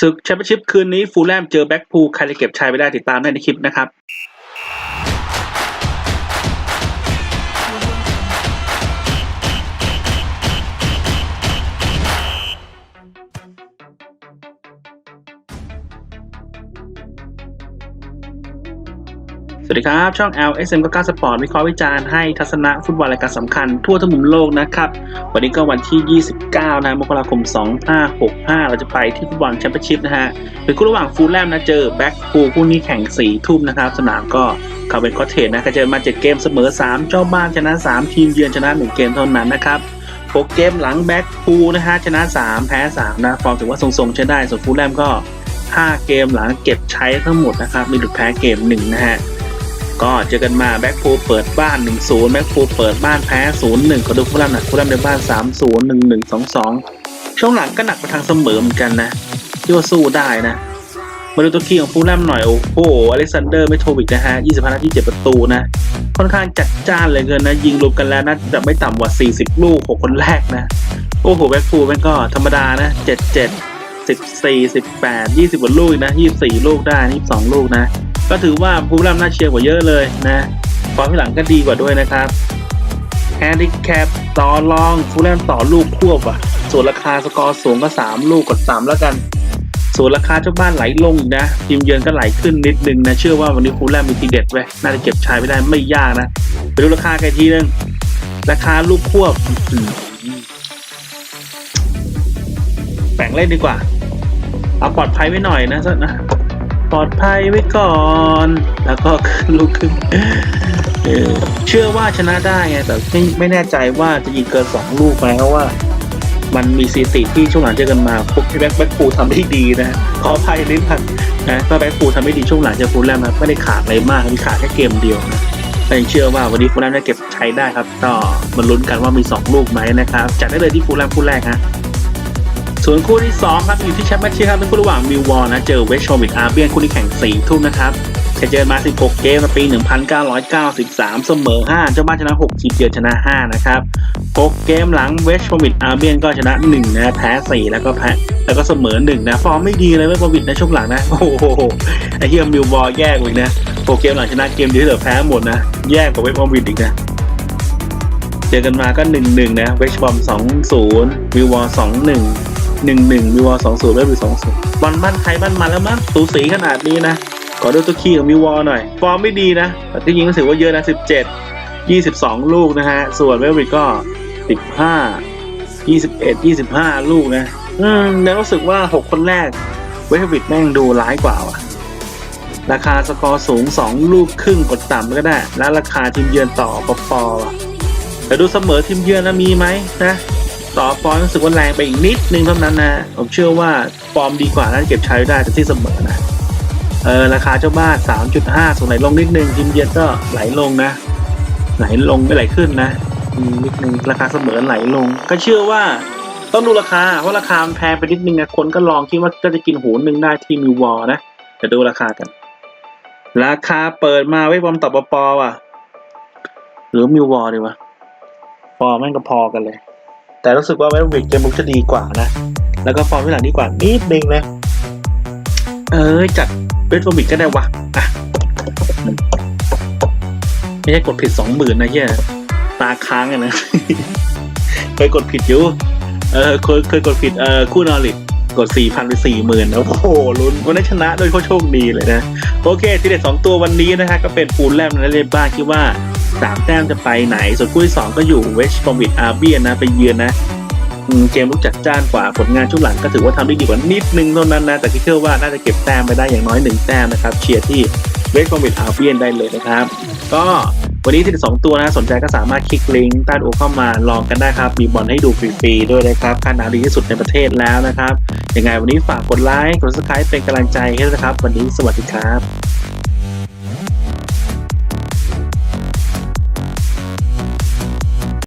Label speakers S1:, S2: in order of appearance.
S1: ศึกแชมเปี้ยนชิพคืนนี้ฟูลแลมเจอแบ็กพูลใครจะเก็บชัยไปได้ติดตามได้ในคลิปนะครับ สวัสดีครับ ช่อง LSM ก็กล้าสปอร์ตวิเคราะห์วิจารณ์ให้ทัศนะฟุตบอลรายการสำคัญทั่วทั้งมุมโลกนะครับ วันนี้ก็วันที่ 29 นะมกราคม 2565 เราจะไปที่ฟุตบอลแชมเปี้ยนชิพนะฮะ เป็นคู่ระหว่างฟูลแลมนะเจอแบ็กพูลคู่นี้แข่ง 4 ทุ่มนะครับ สนามก็เขาเป็นคอเทจนะก็เจอมา 7 เกมเสมอ 3 เจ้าบ้านชนะ 3 ทีมเยือนชนะ 1 เกมเท่านั้นนะครับ6เกมหลังแบ็กพูลนะฮะชนะ 3 แพ้ 3 นะฟอร์มถือว่าทรงๆใช้ได้ส่วนฟูลแลมก็ 5 เกมหลังเก็บใช้ทั้งหมดนะครับมีหลุดแพ้เกม1นะฮะ ก็เจอกันมาแบ็กพูลเปิดบ้าน 1-0แบ็กพูลเปิดบ้านแพ้ 0-1ก็ดูฟูลแลหนักฟูลแลในบ้าน 3-0 1-1 2-2 ช่วงหลังก็หนักไปทางเสมอเหมือนกันนะที่ว่าสู้ได้นะมาดูตัวคีย์ของฟูลแลมหน่อย โอ้โหอเล็กซานเดอร์ไม่โทวิกนะฮะ 25นาที7ประตูนะ ค่อนข้างจัดจ้านเลยเกินนะ ยิงรวมกันแล้วนะจะไม่ต่ำกว่า 40 ลูก 6 คนแรกนะ โอ้โห แบ็กพูลม่งก็ธรรมดานะ 77 14 18 20กว่าลูกนะ 24 ลูกได้ 22 ลูกนะ ก็ถือว่าฟูลแลมน่าเชียร์กว่าเยอะเลยนะฟอร์มที่หลังก็ดีกว่าด้วยนะครับแฮนดิแคปต่อรองฟูลแลมต่อลูกควบอะ ส่วนราคาสกอร์สูงก็ 3 ลูกกด3แล้วกัน ส่วนราคาเจ้าบ้านไหลลงนะ ทีมเยือนก็ไหลขึ้นนิดนึงนะ เชื่อว่าวันนี้ฟูลแลมมีทีเด็ดไว้ยน่าจะเก็บชายไม่ได้ไม่ยากนะ ไปดูราคากันทีนึง ราคาลูกควบแบ่งเล่นดีกว่า เอาปลอดภัยไว้หน่อยนะนะ ปลอดภัยไว้ก่อน แล้วก็ลูกขึ้นเชื่อว่าชนะได้ไงแต่ไม่ไม่แน่ใจว่าจะยิงเกินสองลูกไหมเพราะว่า มันมีสถิติที่ช่วงหลังเจอกันมาพวกแบ็คแบ็คปูทำได้ดีนะขออภัยนิดนึงนะก็แบ็คปูทำได้ดีช่วงหลังเจอฟูลแลมนะไม่ได้ขาดอะไรมากมีขาดแค่เกมเดียวนะแต่เชื่อว่าวันนี้ฟูลแลมได้เก็บใช้ได้ครับ ก็มาลุ้นกันว่ามีสองลูกไหมนะครับจัดได้เลยที่ฟูลแลมคู่แรกฮะ ส่วนคู่ที่ 2 ครับอยู่ที่แชมเปี้ยนชิพครับเป็นคู่ระหว่างมิลวอลนะเจอเวสต์ชอมิดอาร์เบียนคู่นี้แข่ง4ทุ่มนะครับเคยเจอมา 16 เกมในปี 1993 เสมอ 5 เจ้าบ้านชนะ 6 ทีมเยือนชนะ 5 นะครับ 6 เกมหลังเวสต์ชอมิดอาร์เบียนก็ชนะ 1 นะ แพ้ 4 แล้วก็แพ้ แล้วก็เสมอ 1 นะ ฟอร์มไม่ดีเลยเวสต์ชอมิดนะช่วงหลังนะ โอ้โห ไอ้เฮียมิลวอลแย่กว่าอีกนะ 6 เกมหลังชนะเกมเดียวที่เหลือแพ้หมดนะ แย่กว่าเวสต์ชอมิดอีกนะ เจอกันมาก็ 1-1 นะ เวสต์บอม 2-0มิลวอล 2-1 หนึ่งหนึ่งมิวอลสองศูนย์เวบิสองศูนย์บอลบ้านใครบ้านมันแล้วมั้งสูสีขนาดนี้นะขอดูตัวคีย์ของมิวอลหน่อย ฟอร์มไม่ดีนะ แต่ที่ยิงก็ถือว่าเยอะนะสิบเจ็ดยี่สิบสองลูกนะฮะ ส่วนเวบิก็สิบห้ายี่สิบเอ็ดยี่สิบห้าลูกนะ อืมแล้วรู้สึกว่าหกคนแรก เวบิแม่งดูร้ายกว่าว่ะ ราคาสกอร์สูงสองลูกครึ่งกดต่ำก็ได้ แล้วราคาทีมเยือนต่อปอปอว่ะแต่ดูเสมอทีมเยือนนะมีไหมนะ ต่อฟอร์มรู้สึกว่าแรงไปอีกนิดนึงเท่านั้นนะ ผมเชื่อว่าฟอร์มดีกว่าน่าจะเก็บใช้ได้แต่ที่เสมอนะ เออราคาเจ้าบ้าน 3.5 ส่วนไหลลงนิดนึงทีมเยือนก็ไหลลงนะ ไหลลงไม่ไหลขึ้นนะนิดนึงราคาเสมอไหลลง ก็เชื่อว่าต้องดูราคาเพราะราคามันแพงไปนิดนึงนะคนก็ลองคิดว่าก็จะกินหูหนึ่งได้ที่มิววอลนะเดี๋ยวดูราคากัน ราคาเปิดมาไว้บอมต่อปอปอว่ะ หรือมิววอลดีวะฟอแม่งก็พอกันเลย แต่รู้สึกว่าเวสต์วิกเกมบุกจะดีกว่านะ แล้วก็ฟอร์มที่หลังดีกว่านิดนึงนะเออจัดเวสต์วิกก็ได้วะอะไม่ใช่กดผิดสองหมื่นนะเฮียตาค้างอะนะเคยกดผิดอยู่เออเคยเคยกดผิดเออคู่นอริกดสี่พันไปสี่หมื่นโอ้โหลุ้นวันนี้ชนะโดยเขาโชคดีเลยนะ โอเค ทีเด็ดสองตัววันนี้นะฮะก็เป็นปูนแลมและเลบ้าคิดว่า สามแต้มจะไปไหน ส่วนคู่ที่สองก็อยู่เวสต์บอมบิดอาร์เบียนนะไปเยือนนะเกมลุกจัดจ้านกว่าผลงานช่วงหลังก็ถือว่าทำได้ดีกว่านิดนึงเท่านั้นนะ แต่คิดเชื่อว่าน่าจะเก็บแต้มไปได้อย่างน้อยหนึ่งแต้มนะครับ เชียร์ที่เวสต์บอมบิดอาร์เบียนได้เลยนะครับ ก็วันนี้ที่สองตัวนะสนใจก็สามารถคลิกลิงก์ใต้โอเข้ามาลองกันได้ครับมีบอลให้ดูฟรีๆด้วยนะครับค่าน้ำดีที่สุดในประเทศแล้วนะครับยังไงวันนี้ฝากกดไลค์กด subscribe เป็นกำลังใจให้ด้วยนะครับ วันนี้สวัสดีครับ